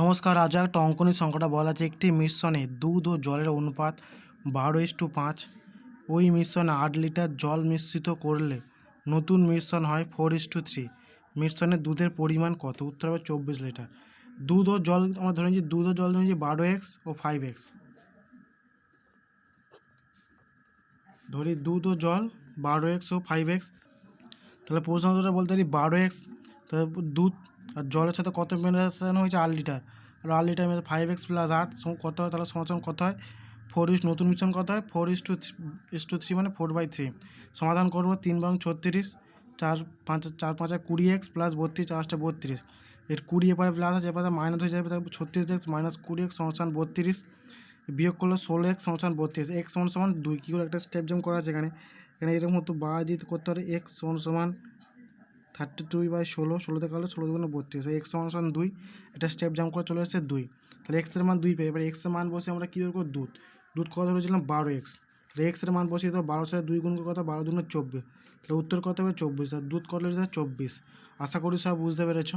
নমস্কার, আজ একটা অঙ্কনের সংখ্যাটা বলা আছে একটি মিশ্রণে দুধ ও জলের অনুপাত বারো ইস টু পাঁচ। ওই মিশ্রণে আট লিটার জল মিশ্রিত করলে নতুন মিশ্রণ হয় ফোর ইস টু থ্রি। মিশ্রণে দুধের পরিমাণ কত? উত্তর হবে চব্বিশ লিটার। দুধ ও জল, আমরা ধরে নিচ্ছি দুধ ও জল ধরে বারো এক্স ও ফাইভ এক্স। ধরি দুধ ও জল বারো এক্স ও ফাইভ এক্স। তাহলে প্রশ্ন বলতে পারি বারো এক্স। তাহলে দুধ আর জলের সাথে কত মেশানো হয়েছে আট লিটার? আর আট লিটার মেশে ফাইভ এক্স প্লাস আট কত হয় তাহলে সমাধান কত হয়? ফোর ইস নতুন মিশ্রণ কত হয়? Four is two is two three মানে ফোর বাই থ্রি সমাধান করব তিন বাং ছত্রিশ, চার পাঁচ, চার পাঁচা কুড়ি এক্স প্লাস বত্রিশ চারটা বত্রিশ। এর কুড়ি এপারে প্লাস আছে, এপারে মাইনাস হয়ে যাবে, তাহলে ছত্রিশ এক্স মাইনাস কুড়ি এক্স সমান বত্রিশ। বিয়োগ করলে ষোলো এক্স সমান বত্রিশ। এক্স সমান সমান দুই, কী করে একটা স্টেপ জাম্প করা আছে এখানে? এখানে এরকম মতো বা দিতে করতে পারে এক্স সমান সমান থার্টি টু বাই ষোলো ষোলো থেকে হলো ষোলো দুগুণে বত্রিশ। এক্স সমান দুই। একটা স্টেপ জাম্প করে চলে আসছে দুই। তাহলে এক্সের মান দুই পাই এবার এক্সের মান বসে আমরা কী করব? দুধ। দুধ কত ধরেছিলাম? বারো এক্স তাহলে এক্সের মান বসে তো বারো সাথে দুই গুণ কত? বারো দুগুণে চব্বিশ। তাহলে উত্তর কত হবে? চব্বিশ। আর দুধ কত চব্বিশ। আশা করি সব বুঝতে পেরেছ।